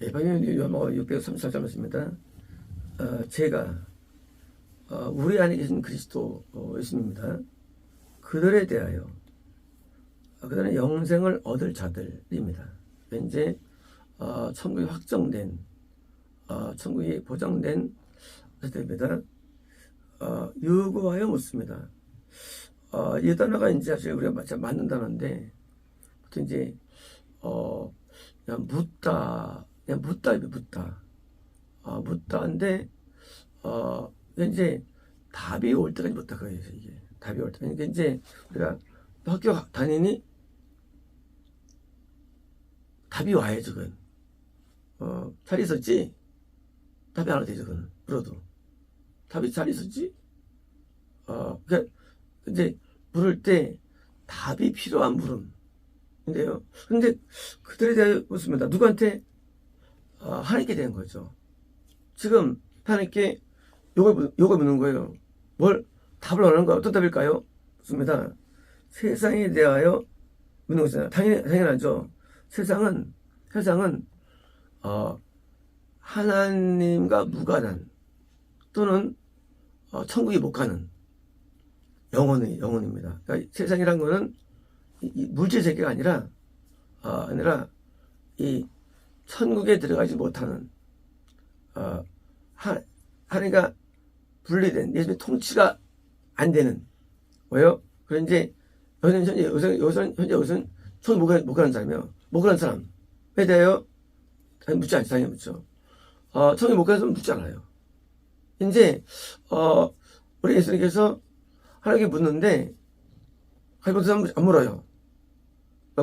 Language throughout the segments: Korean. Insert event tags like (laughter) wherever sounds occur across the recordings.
예방률이 뭐 634점 말씀입니다. 어, 제가 어, 우리 안에 계신 그리스도 어, 예수님입니다. 그들에 대하여 어, 그들은 영생을 얻을 자들입니다. 이제 어, 천국이 확정된 어, 천국이 보장된 자들입니다. 어, 유구하여 묻습니다. 어, 이 단어가 이제 사실 우리가 맞- 맞는 단어인데 보통 이제 어, 묻다, 그냥 묻다, 묻다. 어, 묻다인데, 어, 이제 답이 올 때까지 묻다, 그거예요, 이게. 답이 올 때. 그러니까 이제 우리가 학교 다니니 답이 와야죠, 그건. 어, 잘 있었지? 답이 안 와도 되죠, 그건. 물어도. 답이 잘 있었지? 어, 그니까, 이제, 물을 때 답이 필요한 물음. 인데요. 근데 그들에 대해 묻습니다. 누구한테? 어, 하나님께 대한 거죠. 지금 하나님께 묻- 요걸 묻는 거예요. 뭘 답을 원하는 거야? 어떤 답일까요? 묻습니다. 세상에 대하여 묻는 거잖아요. 당연히, 당연하죠. 세상은, 세상은, 어, 하나님과 무관한 또는 어, 천국에 못 가는 영혼의 영혼입니다. 그러니까 세상이란 거는 이- 이 물질 세계가 아니라 어, 아니라 이 천국에 들어가지 못하는 어, 하, 하나님과 분리된 예수님의 통치가 안 되는 뭐요? 그런 이제 여기는 현재 여기서 여기서 현재 여기서는 천국 못, 가는 사람이요. 못 가는 사람에 대하여 묻지 않지 당연히 묻죠. 어, 천국에 못 가는 사람 묻지 않아요. 이제 어, 우리 예수님께서 하나님께 묻는데 가지고 사람 안 물어요.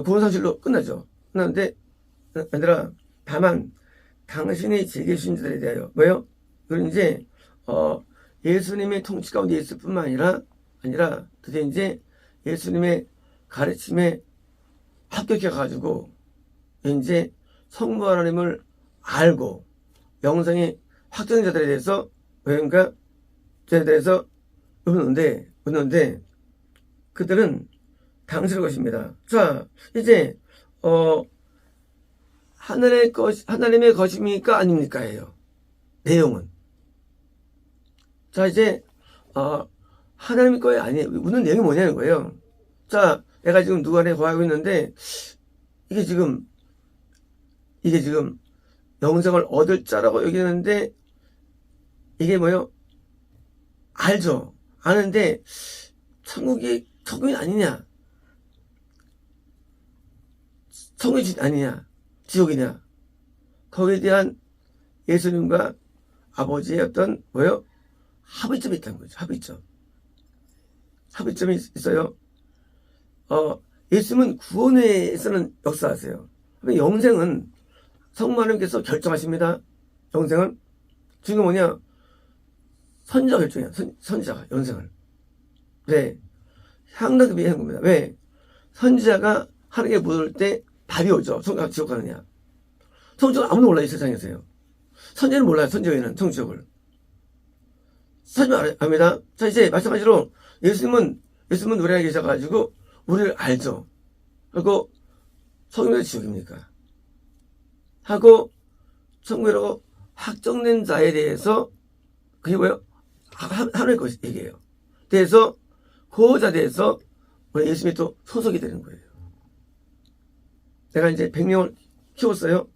구원 사실로 끝나죠. 끝났는데 얘들아 다만 당신이 주신 자들에 대하여 뭐요? 이제 어, 예수님의 통치 가운데 있을 뿐만 아니라 아니라 드디어 이제 예수님의 가르침에 합격해 가지고 이제 성부 하나님을 알고 영성이 확정된 자들에 대해서 그러니까 자들에 대해서 묻는데 묻는데 그들은 당신의 것입니다. 자, 이제, 어, 하늘의 것, 하나님의 것입니까? 아닙니까?예요. 내용은. 자, 이제, 어, 하나님 거에 아니에요. 묻는 내용이 뭐냐는 거예요. 자, 내가 지금 누구 안에 거하고 있는데, 이게 지금, 이게 지금, 영생을 얻을 자라고 여기는데, 이게 뭐요? 알죠. 아는데, 천국이, 천국이 아니냐? 천국이 아니냐? 지옥이냐? 거기에 대한 예수님과 아버지의 어떤, 뭐요? 합의점이 있다는 거죠. 합의점. 합의점이 있- 있어요. 어, 예수님은 구원에서는 역사하세요. 그러면 영생은 성부 하나님께서 결정하십니다. 영생은. 지금 뭐냐? 선지자가 결정해요. 선, 선지자가, 영생을. 왜? 상당히 미해한 겁니다. 왜? 선지자가 하나님께 물을 때 답이 오죠. 성, 지옥 가느냐. 성지옥은 아무도 몰라요, 이 세상에서요. 선지자는 몰라요, 선지자에는, 성지옥을. 선지자 알- 압니다. 자, 이제 마찬가지로 예수님은, 예수님은 우리 안에 계셔가지고, 우리를 알죠. 그리고 성경의 지옥입니까? 하고, 천국이라고 확정된 자에 대해서, 그게 뭐예요? 하- 하- 하나님의 것이 얘기해요. 대해서, 그자에 대해서, 우리 예수님이 또 소속이 되는 거예요. 내가 이제 100명을 키웠어요.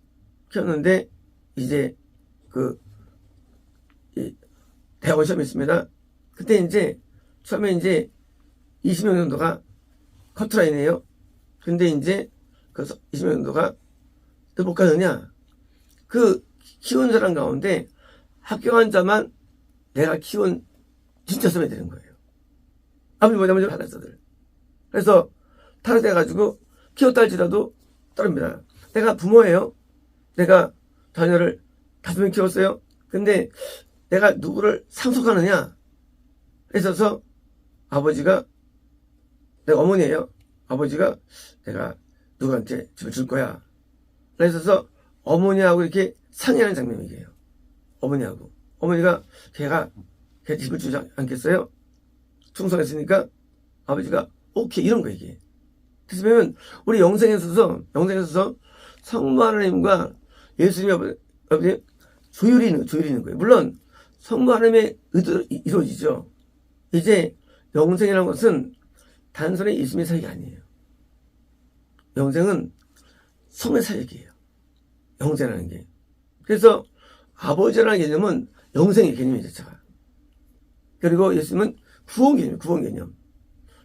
키웠는데, 이제, 그, 이, 대학원 시험이 있습니다. 그때 이제, 처음에 이제, 20명 정도가 커트라인이에요. 근데 이제, 그 20명 정도가 또 못 가느냐? 그, 키운 사람 가운데 합격한 자만 내가 키운 진짜 선배 되는 거예요. 아무리 뭐냐면 받았어들. 그래서 탈락돼가지고 키웠다 할지라도 떨어집니다. 내가 부모예요. 내가 자녀를 다섯 명 키웠어요. 근데 내가 누구를 상속하느냐? 그래서 아버지가 내가 어머니예요. 아버지가 내가 누구한테 집을 줄 거야. 그래서 어머니하고 이렇게 상의하는 장면이에요. 어머니하고. 어머니가 걔가 걔 집을 주지 않겠어요? 충성했으니까 아버지가 오케이 이런 거 이게. 그래서 보면 우리 영생에 있어서 영생에 있어서 성부 하나님과 예수님이 아버지, 조율이 있는, 조율이 있는 거예요. 물론, 성부 하나님의 의도로 이- 이루어지죠. 이제 영생이라는 것은 단순히 예수님의 사역이 아니에요. 영생은 성의 사역이에요. 영생이라는 게. 그래서 아버지라는 개념은 영생의 개념이 자체가. 그리고 예수님은 구원 개념, 구원 개념.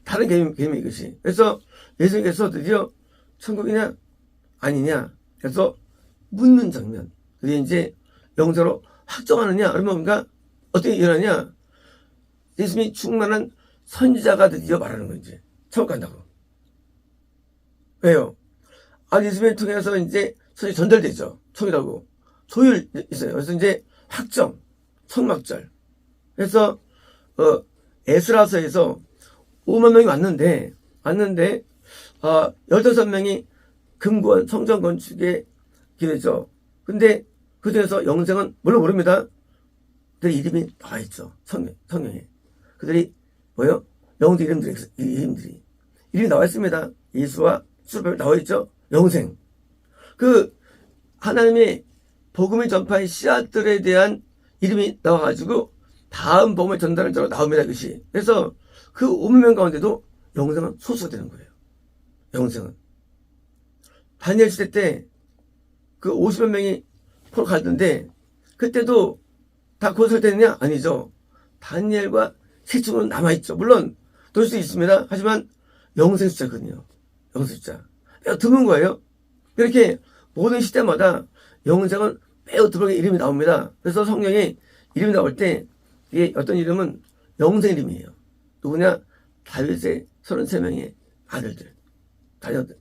다른 개념, 개념이 이것이. 그래서 예수님께서 드디어 천국이냐, 아니냐. 그래서 묻는 장면. 그게 이제 영생으로 확정하느냐, 그러면 뭔가 어떻게 일어나냐. 예수님이 충만한 선지자가 드디어 말하는 건지. 천국 간다고. 왜요? 아, 예수님을 통해서 이제 선이 전달되죠. 천이라고. 조율 있어요. 그래서 이제 확정, 성막절. 그래서, 어, 에스라서에서 5만 명이 왔는데, 왔는데, 아, 15명이 금권 성전 건축에 기대죠. 근데 그 중에서 영생은 물론 모릅니다. 그들 이름이 나와 있죠. 성경, 성경에. 그들이 뭐요? 영웅들 이름들이, 이름들이. 이름이 나와 있습니다. 예수와 수르바벨 나와 있죠. 영생. 그, 하나님의 복음을 전파한 씨앗들에 대한 이름이 나와가지고 다음 복음을 전달할 자로 나옵니다. 그것이. 그래서 그 5명 가운데도 영생은 소수가 되는 거예요. 영생은. 다니엘 시대 때 그 50여 명이 포로 갔는데 그때도 다 고설됐느냐? 아니죠. 다니엘과 세 친구는 남아있죠. 물론 돌 수도 있습니다. 하지만 영생 숫자거든요. 영생 숫자. 매우 드문 거예요. 이렇게 모든 시대마다 영생은 매우 드물게 이름이 나옵니다. 그래서 성경에 이름이 나올 때 이게 어떤 이름은 영생 이름이에요. 누구냐? 다윗의 33명의 아들들, 자녀들,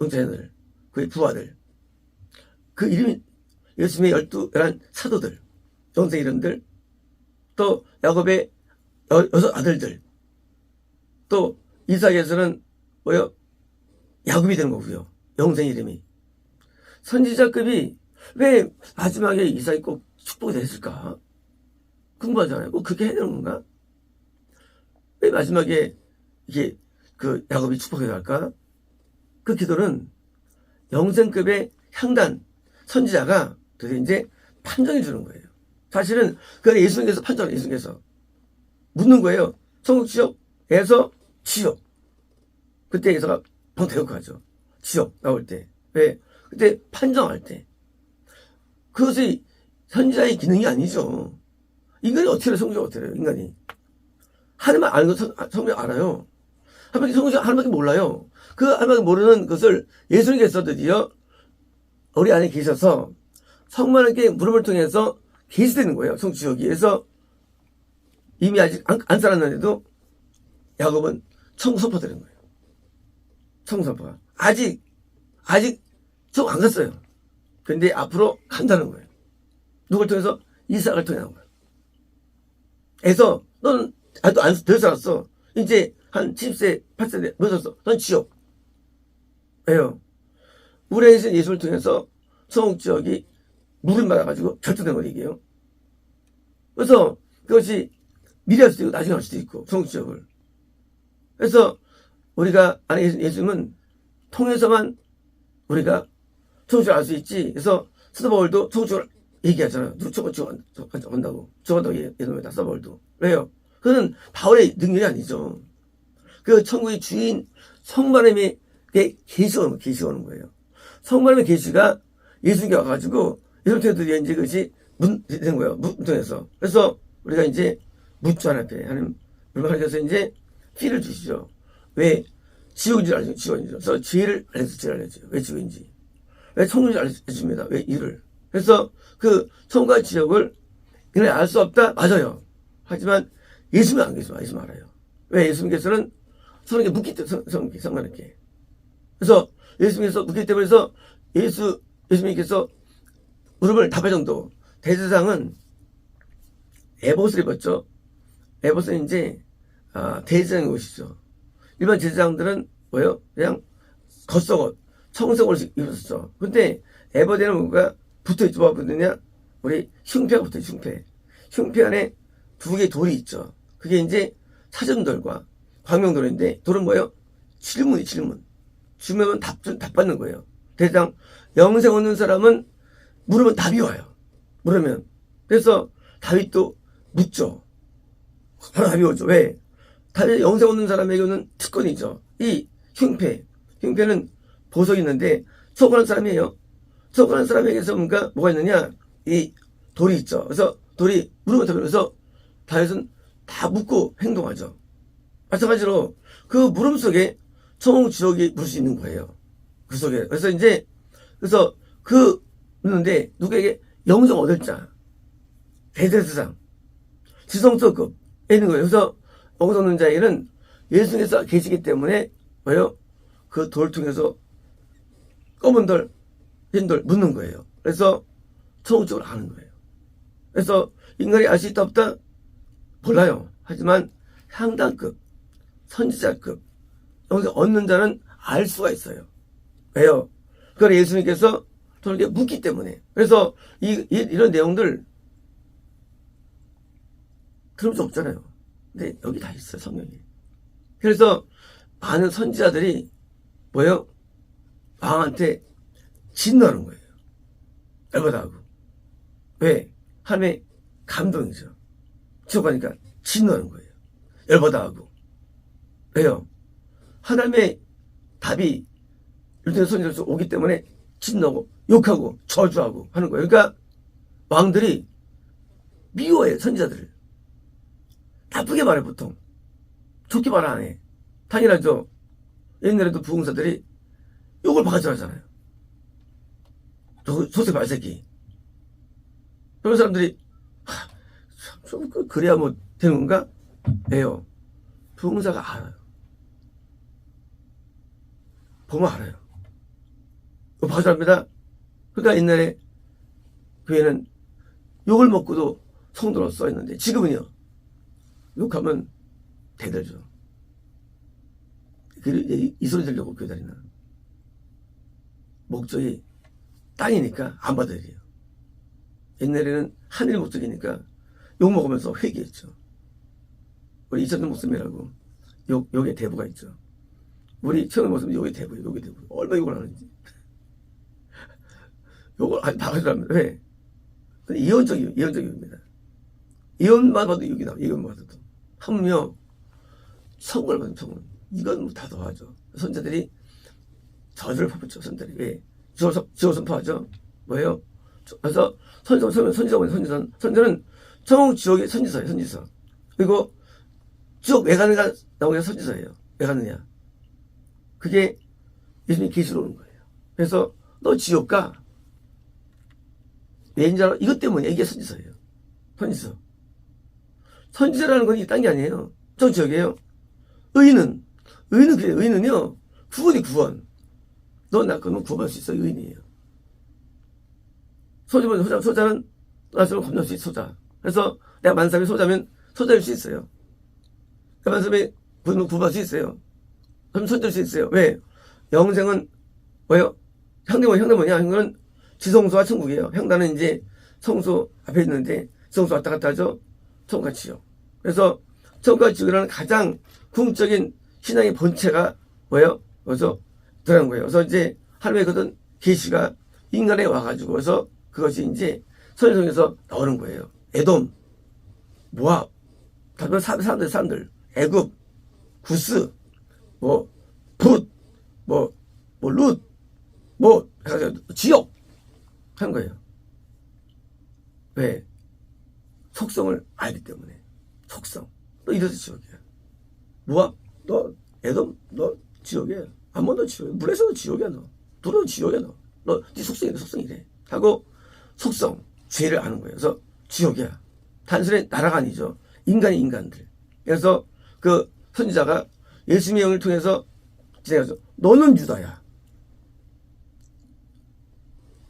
영자녀들, 그의 부하들. 그 이름이 예수님의 열두, 열한 사도들, 영생 이름들, 또 야곱의 여, 여섯 아들들, 또 이삭에서는 뭐요? 야곱이 되는 거고요. 영생 이름이. 선지자급이 왜 마지막에 이삭이 꼭 축복이 됐을까? 궁금하잖아요. 꼭 그렇게 해야 되는 건가? 왜 마지막에 이게 그 야곱이 축복해 갈까? 그 기도는 영생급의 향단 선지자가 그래서 이제 판정해 주는 거예요. 사실은 그 예수님께서 판정, 예수님께서 묻는 거예요. 천국 지옥에서 지옥. 그때 예수가 번대역하죠. 지옥 나올 때. 왜? 그때 판정할 때. 그것이 선지자의 기능이 아니죠. 인간이 어떻게 해요? 성경 어떻게 해요? 인간이. 하나님만 아는 거 성- 성경 알아요. 하나님께 성경 하나님밖에 몰라요. 그 하나님밖에 모르는 것을 예수님께서 드디어 우리 안에 계셔서 성만에게 물음을 통해서 계시되는 거예요. 그래서 이미 아직 안, 안 살았는데도 야곱은 천국 선포되는 거예요. 천국 선포가. 아직, 아직 천국 안 갔어요. 근데 앞으로 간다는 거예요. 누굴 통해서? 이삭을 통해 한 거예요. 그래서 너는 아직도 안, 덜 살았어. 이제 한 70세, 80세 넘었어. 넌 지옥. 왜요? 예수 예수를 통해서 성국 지역이 물을 받아가지고 결정된 거 얘기예요. 그래서 그것이 미래 할 수도 있고 나중에 할 수도 있고 성국 지역을. 그래서 우리가 안에 예수- 예수님은 통해서만 우리가 성국을 알 수 있지. 그래서 스도바울도 성국을 얘기하잖아요. 저거 저거 한다고 저거다고 예수님다 스도바울도 왜요? 그는 바울의 능력이 아니죠. 그 천국의 주인 성만 님의 계시가 오는 계시가 오는 거예요. 성만님의 계시가 예수님께 와가지고 예수님 통해서 이제 그것이 문 된 거예요. 문통해서. 그래서 우리가 이제 묻죠 하나님께 하나님 물만하셔서 이제 피를 주시죠. 왜 지옥인지 알죠. 지옥인지. 그래서 지혜를 알려서 지혜를 알려줘요. 왜 지옥인지. 왜 천국인지 알려줍니다. 왜 이를. 그래서 그 천국과 지옥을 이걸 알수 없다? 맞아요. 하지만 예수님은 안 계시면 예수님 알아요. 왜 예수님께서는 성에게 묻기 때문에 성, 성만에게. 그래서 예수님께서 묻기 때문에 해서 예수, 예수님께서 물음을 답할 정도. 대제사장은 에봇을 입었죠. 에봇은 이제, 아, 대제사장의 옷이죠. 일반 제사장들은 뭐예요? 그냥 겉속옷, 청색옷을 입었었죠. 근데 에봇에는 뭔가 붙어있죠. 뭐가 붙느냐? 우리 흉패가 붙어요, 흉패. 흉패 안에 두 개의 돌이 있죠. 그게 이제 사전돌과 광명돌인데, 돌은 뭐예요? 질문이 질문. 질문은 답, 답 받는 거예요. 대장, 영생 얻는 사람은 물으면 답이 와요. 물으면. 그래서 다윗도 묻죠. 바로 답이 오죠. 왜? 다윗 영생 없는 사람에게는 특권이죠. 이 흉패. 흉패는 보석이 있는데 초건한 사람이에요. 초건한 사람에게서 뭔가 뭐가 있느냐? 이 돌이 있죠. 그래서 돌이 물으면 답이 그래서 다윗은 다 묻고 행동하죠. 마찬가지로 그 물음 속에 청홍지옥이 물수 있는 거예요. 그 속에. 그래서 이제, 그래서 그, 묻는데 누구에게 영성 얻을 자. 대대세상. 지성소급에 있는 거예요. 그래서 영성 얻는 자에게는 예수님께서 계시기 때문에, 뭐요? 그 돌 통해서 검은 돌, 흰 돌 묻는 거예요. 그래서 청홍적으로 아는 거예요. 그래서 인간이 알 수 있다 없다? 몰라요. 하지만 상당급, 선지자급, 영생 얻는 자는 알 수가 있어요. 왜요? 그걸 예수님께서 저에게 묻기 때문에. 그래서 이, 이, 이런 내용들 들을 수 없잖아요. 근데 여기 다 있어요, 성경에. 그래서 많은 선지자들이 뭐예요? 왕한테 진노하는 거예요. 열받아 하고. 왜? 하나님의 감동이죠. 지옥 가니까 진노하는 거예요. 열받아 하고. 왜요? 하나님의 답이 유대 선지자로서 오기 때문에 진노하고 욕하고 저주하고 하는 거예요. 그러니까 왕들이 미워해 선지자들을. 나쁘게 말해 보통. 좋게 말 안 해. 당연하죠. 옛날에도 부흥사들이 욕을 바가지 하잖아요. 저 소세 발새끼. 그런 사람들이 하, 참, 좀 그- 그래야 뭐 되는 건가? 왜요? 부흥사가 알아요. 보면 알아요. 봐주랍니다. 그러니까 옛날에 교회는 욕을 먹고도 성도로 써 있는데 지금은요. 욕하면 대들죠. 이 소리 들려고 교회 다니나. 목적이 땅이니까 안 받아들여요. 옛날에는 하늘 목적이니까 욕 먹으면서 회개했죠. 우리 이천년 목숨이라고 욕, 욕의 대부가 있죠. 우리 최근 모습은 욕의 대부예요, 욕의 대부. 얼마나 욕을 하는지. (laughs) 욕을 아니, 박아주라면, 왜? 근데 이혼적이에요, 이혼적입니다. 이혼만 봐도 욕이 나와, 이혼만 봐도. 하물며, 성을 받으면 성을. 이건 뭐다 더하죠. 선자들이 저주를 퍼붓죠, 선자들이. 왜? 지호, 지호 선포하죠. 뭐예요? 그래서 선지자, 선지자, 선지자, 선지자, 선지자는 청 지옥의 선지서예요, 선지서. 그리고 지옥 왜 가는가 나오게 선지서예요. 왜 가느냐. 그게 예수님이 계시로 오는 거예요. 그래서 너 지옥 가. 알아? 이것 때문에 이게 선지서예요. 선지서. 선지자라는 건 이딴 게 아니에요. 저 지역이에요. 의인은, 의인은 그래 의인은요, 구원이 구원. 너나 그러면 구원할 수 있어, 의인이에요. 소자면 소자, 소자는 나처럼 겁날 수 있어, 소자. 그래서 내가 만삼이 소자면 소자일 수 있어요. 내가 만삼이 구원, 구원할 수 있어요. 그럼 손댈 수 있어요. 왜? 영생은 뭐예요? 형대 뭐 형대 뭐냐? 형은 지성소와 천국이에요. 형단은 이제 성소 앞에 있는데 지성소 왔다 갔다 하죠. 천국과 지옥. 그래서 천국과 지옥이라는 가장 궁적인 신앙의 본체가 뭐예요? 그래서 들어간 거예요. 그래서 이제 하루에 그던 계시가 인간에 와가지고 그래서 그것이 이제 선성에서 나오는 거예요. 에돔, 모압, 다른 사람들, 사람들, 애굽, 구스, 뭐, 붓, 뭐, 뭐, 룻, 뭐, 지역 한 거예요. 왜? 속성을 알기 때문에. 속성. 너 이래서 지옥이야. 뭐야? 너, 애돔, 너 지옥이야. 더 지옥이야. 물에서도 지옥이야, 너. 불어도 지옥이야, 너. 너, 네 속성이, 네 속성이래. 하고, 속성, 죄를 아는 거예요. 그래서 지옥이야. 단순히 나라가 아니죠. 인간이 인간들. 그래서 그 선지자가 예수님의 영을 통해서 지내가서 너는 유다야.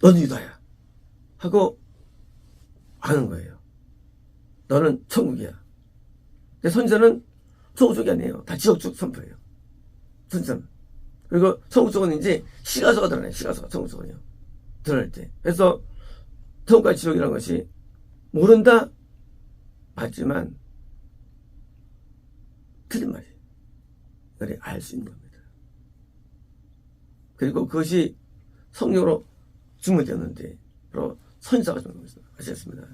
너는 유다야. 하고 아는 거예요. 너는 천국이야. 근데 선지자는 천국 쪽이 아니에요. 다 지역 쪽 선포예요. 선지자는. 그리고 천국 쪽은 이제 시가서가 드러나요. 시가서가 천국 쪽은요. 드러날 때. 그래서 천국과 지옥이라는 것이 모른다? 맞지만 틀린 말이에요. 그래 알수 있는 겁니다. 그리고 그것이 성령으로 주문되었는데 바로 선지자가 정하고 있습니다. 아시겠습니다.